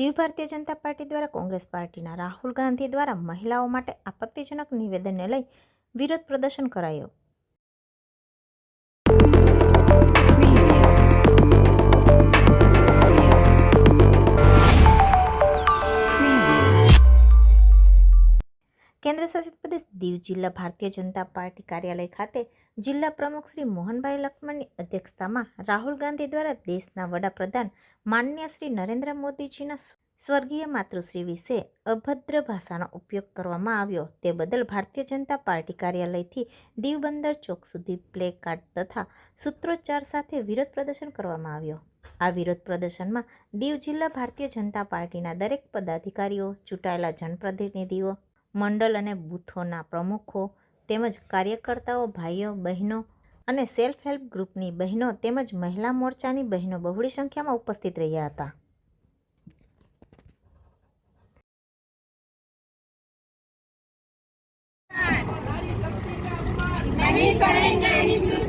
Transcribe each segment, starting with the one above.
Diu Bharatiya Janata party દ્વારા કોંગ્રેસ પાર્ટીના રાહુલ ગાંધી દ્વારા મહિલાઓ માટે આપત્તિજનક નિવેદનને લઈ વિરોધ પ્રદર્શન કરાયો. કેન્દ્ર શાસિત પ્રદેશ દીવ જિલ્લા ભારતીય જનતા પાર્ટી કાર્યાલય ખાતે જિલ્લા પ્રમુખ શ્રી મોહનભાઈ લખમણની અધ્યક્ષતામાં રાહુલ ગાંધી દ્વારા દેશના વડાપ્રધાન માન્ય શ્રી નરેન્દ્ર મોદીજીના સ્વર્ગીય માતૃશ્રી વિશે અભદ્ર ભાષાનો ઉપયોગ કરવામાં આવ્યો. તે બદલ ભારતીય જનતા પાર્ટી કાર્યાલયથી દીવ બંદર ચોક સુધી પ્લે કાર્ડ તથા સૂત્રોચ્ચાર સાથે વિરોધ પ્રદર્શન કરવામાં આવ્યો. આ વિરોધ પ્રદર્શનમાં દીવ જિલ્લા ભારતીય જનતા પાર્ટીના દરેક પદાધિકારીઓ, ચૂંટાયેલા જનપ્રતિનિધિઓ મંડળ અને બૂથોના પ્રમુખો તેમજ કાર્યકર્તાઓ ભાઈઓ બહેનો અને સેલ્ફ હેલ્પ ગ્રુપની બહેનો તેમજ મહિલા મોરચાની બહેનો બહોળી સંખ્યામાં ઉપસ્થિત રહ્યા હતા नहीं सहेंगे हिंदुस्तान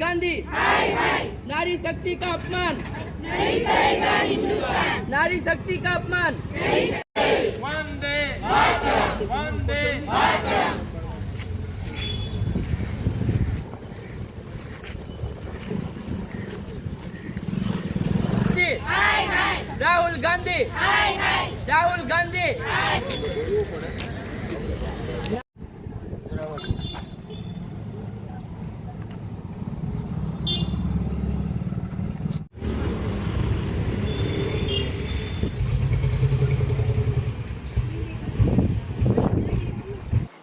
गांधी। नारी शक्ति का अपमान। नहीं सहेगा हिंदुस्तान नारी शक्ति का अपमान। वंदे वंदे राहुल गांधी। राहुल गांधी।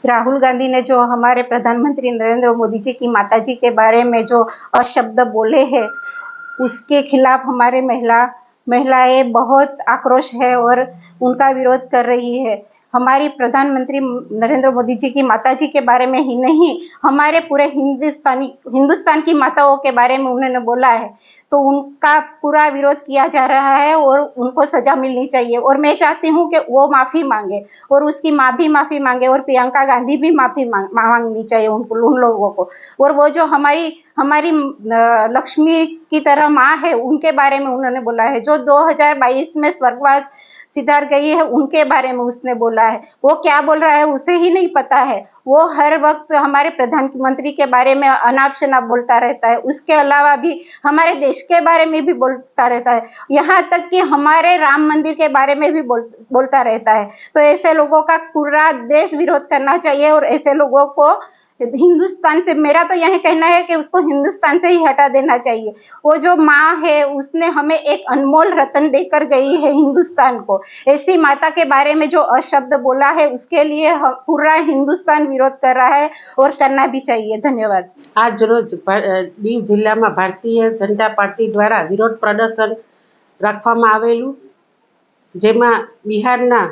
राहुल गांधी ने जो हमारे प्रधानमंत्री नरेंद्र मोदी जी की माता जी के बारे में जो अशब्द बोले हैं, उसके खिलाफ हमारे महिला, महिलाएँ बहुत आक्रोश है और उनका विरोध कर रही है। हमारी प्रधानमंत्री नरेंद्र मोदी जी की माता जी के बारे में ही नहीं हमारे पूरे हिंदुस्तानी हिंदुस्तान की माताओं के बारे में उन्होंने बोला है। तो उनका पूरा विरोध किया जा रहा है और उनको सजा मिलनी चाहिए। और मैं चाहती हूँ कि वो माफ़ी मांगे और उसकी माँ भी माफ़ी मांगे और प्रियंका गांधी भी माफ़ी मांग, मांगनी चाहिए उनको उन लोगों को। और वो जो हमारी हमारी लक्ष्मी की तरह माँ है उनके बारे में उन्होंने बोला है। जो 2022 में स्वर्गवास सिधार गई है उनके बारे में उसने बोला है। वो क्या बोल रहा है उसे ही नहीं पता है। वो हर वक्त हमारे प्रधानमंत्री के बारे में अनाप शनाप बोलता रहता है। उसके अलावा भी हमारे देश के बारे में भी बोलता रहता है। यहाँ तक कि हमारे राम मंदिर के बारे में भी बोल, बोलता रहता है। तो ऐसे लोगों का पूरा देश विरोध करना चाहिए और ऐसे लोगों को हिंदुस्तान से मेरा तो यही कहना है कि उसको हिंदुस्तान से ही हटा देना चाहिए वो जो माँ है उसने हमें एक अनमोल रतन देकर गई है हिंदुस्तान को ऐसी माता के बारे में जो अशब्द बोला है उसके लिए हम- पूरा हिंदुस्तान विरोध कर रहा है और करना भी चाहिए धन्यवाद આજ રોજ ભા- અ, દીવ જિલ્લામાં ભારતીય જનતા પાર્ટી દ્વારા વિરોધ પ્રદર્શન રાખવામાં આવેલું જેમાં બિહારના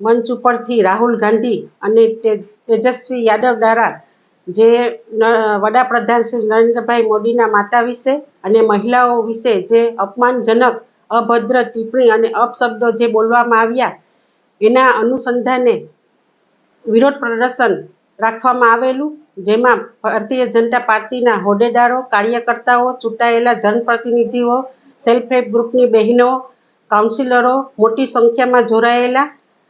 મંચ ઉપરથી રાહુલ ગાંધી અને તે- તેજસ્વી યાદવ દ્વારા જે વડાપ્રધાન શ્રી નરેન્દ્રભાઈ મોદીના માતા વિશે અને મહિલાઓ વિશે જે અપમાનજનક, અભદ્ર ટિપ્પણી અને અપશબ્દો જે બોલવામાં આવ્યા, એના અનુસંધાને વિરોધ પ્રદર્શન રાખવામાં આવેલું, જેમાં ભારતીય જનતા પાર્ટીના હોદ્દેદારો, કાર્યકર્તાઓ, ચૂંટાયેલા જનપ્રતિનિધિઓ, સેલ્ફ હેલ્પ ગ્રુપની બહેનો, કાઉન્સિલરો મોટી સંખ્યામાં જોડાયેલા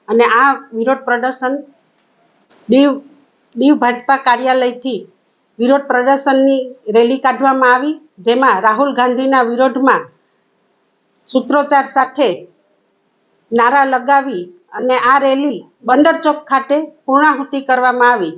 અને આ વિરોધ પ્રદર્શન દીવ દીવ ભાજપા કાર્યાલયથી વિરોધ પ્રદર્શનની રેલી કાઢવામાં આવી, જેમાં રાહુલ ગાંધીના વિરોધમાં સૂત્રોચ્ચાર સાથે નારા લગાવી અને આ રેલી બંદર ચોક ખાતે પૂર્ણાહુતિ કરવામાં આવી.